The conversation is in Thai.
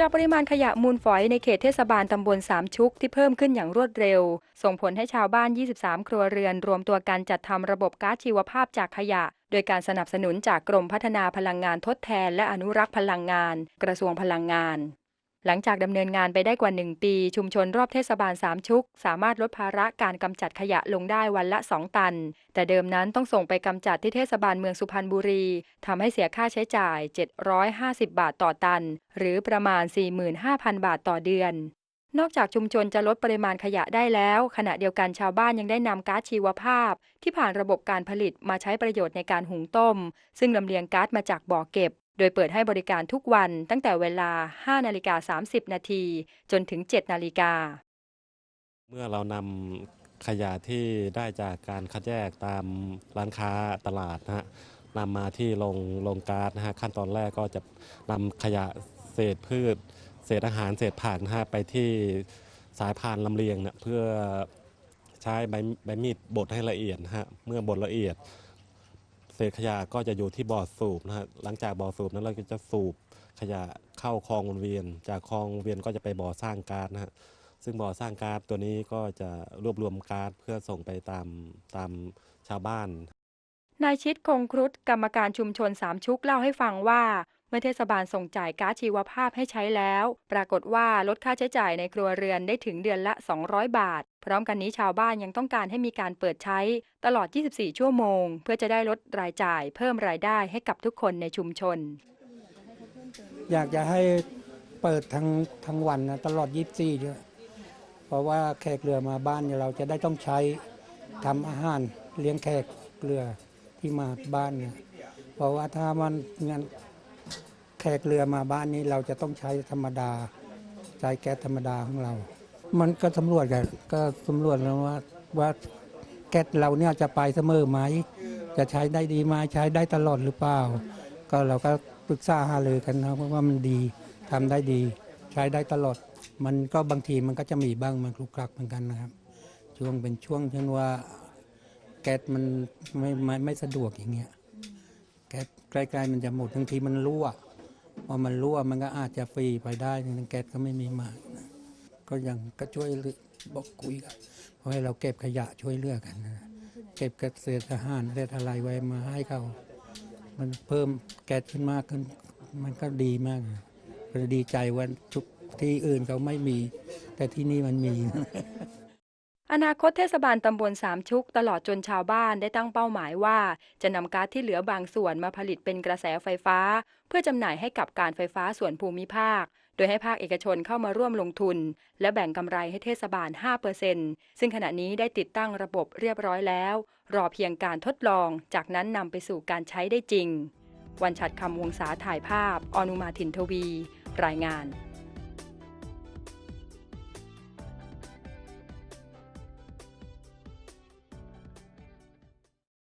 จากปริมาณขยะมูลฝอยในเขตเทศบาลตำบลสามชุกที่เพิ่มขึ้นอย่างรวดเร็ว ส่งผลให้ชาวบ้าน 23 ครัวเรือน รวมตัวกันจัดทำระบบก๊าซชีวภาพจากขยะ โดยการสนับสนุนจากกรมพัฒนาพลังงานทดแทน และอนุรักษ์พลังงาน กระทรวงพลังงาน หลังจากดำเนินงานไปได้กว่า 1 ปี ชุมชนรอบเทศบาลสามชุก สามารถลดภาระการกำจัดขยะลงได้วันละ 2 ตัน แต่เดิมนั้นต้องส่งไปกำจัดที่เทศบาลเมืองสุพรรณบุรีทำให้เสียค่าใช้จ่าย 750 บาทต่อตัน หรือประมาณ 45,000 บาทต่อเดือนนอกจากชุมชนจะลดปริมาณขยะได้แล้ว ขณะเดียวกันชาวบ้านยังได้นำก๊าซชีวภาพ ที่ผ่านระบบการผลิตมาใช้ประโยชน์ในการหุงต้ม ซึ่งลำเลียงก๊าซมาจากบ่อเก็บ โดยเปิดให้บริการทุกวันตั้งแต่เวลา 5 นาฬิกา 30 นาที จนถึง 7 นาฬิกา เมื่อเรานำขยะที่ได้จากการคัดแยกตามร้านค้าตลาดนะฮะนำมาที่โรงโรงก๊าซนะฮะขั้นตอนแรกก็จะนำขยะเศษพืช เศษอาหารเศษผักนะฮะไปที่สายพานลำเลียงเนี่ยเพื่อใช้ใบใบมีดบดให้ละเอียดนะฮะเมื่อบดละเอียด เศษขยะก็จะอยู่ที่บ่อสูบนะฮะหลังจากบ่อสูบนั้นเราก็จะสูบขยะเข้าคลองวนเวียน จากคลองวนเวียนก็จะไปบ่อสร้างก๊าซนะฮะซึ่งบ่อสร้างก๊าซตัวนี้ก็จะรวบรวมก๊าซเพื่อส่งไปตามตามชาวบ้านนายชิดคงครุฑกรรมการชุมชนสามชุกเล่าให้ฟังว่า เมื่อเทศบาลส่งจ่ายก๊าซชีวภาพให้ใช้แล้ว ปรากฏว่าลดค่าใช้จ่ายในครัวเรือนได้ถึงเดือนละ 200 บาท พร้อมกันนี้ชาวบ้านยังต้องการให้มีการเปิดใช้ตลอด 24 ชั่วโมง เพื่อจะได้ลดรายจ่าย เพิ่มรายได้ให้กับทุกคนในชุมชน อยากจะให้เปิดทั้งทั้งวันนะตลอด 24ด้วยเพราะว่าแขกเรือมาบ้านเราจะได้ต้องใช้ทำอาหารเลี้ยงแขกเรือที่มาบ้านเนี่ยเพราะว่าถ้ามันงาน แขกเรือมาบ้านนี้เราจะต้องใช้ธรรมดาใช้แก๊สธรรมดาของเรา มันก็สำรวจกันก็สำรวจแล้วว่าว่าแก๊สเราเนี่ยจะไปเสมอไหม จะใช้ได้ดีไหมใช้ได้ตลอดหรือเปล่า ก็เราก็ปรึกษาหารือกันนะว่ามันดีทำได้ดี ใช้ได้ตลอด มันก็บางทีมันก็จะมีบ้างมันคลุกคลักเหมือนกันนะครับ ช่วงเป็นช่วงเช่นว่า แก๊สมันไม่ไม่ไม่สะดวกอย่างเงี้ยแก๊สใกล้ๆมันจะหมดบางทีมันรั่ว พอมันรั่วมันก็อาจจะฟรีไปได้ทั้งแก๊สก็ไม่มีมากนะก็ยังก็ช่วยเลือบอกคุยกันเพราะให้เราเก็บขยะช่วยเลือกกันนะเก็บกระเศษอาหารเศษอะไรไว้มาให้เขา มันเพิ่มแก๊สขึ้นมากขึ้น มันก็ดีมากก็ดีใจว่าทุกที่อื่นเขาไม่มี แต่ที่นี่มันมี อนาคตเทศบาลตำบลสามชุก ตลอดจนชาวบ้านได้ตั้งเป้าหมายว่า จะนำก๊าซที่เหลือบางส่วนมาผลิตเป็นกระแสไฟฟ้า เพื่อจำหน่ายให้กับการไฟฟ้าส่วนภูมิภาค โดยให้ภาคเอกชนเข้ามาร่วมลงทุน และแบ่งกำไรให้เทศบาล 5%ซึ่งขณะนี้ได้ติดตั้งระบบเรียบร้อยแล้ว รอเพียงการทดลอง จากนั้นนำไปสู่การใช้ได้จริง วันชัดคำวงศาถ่ายภาพ อนุมาถินทวี รายงาน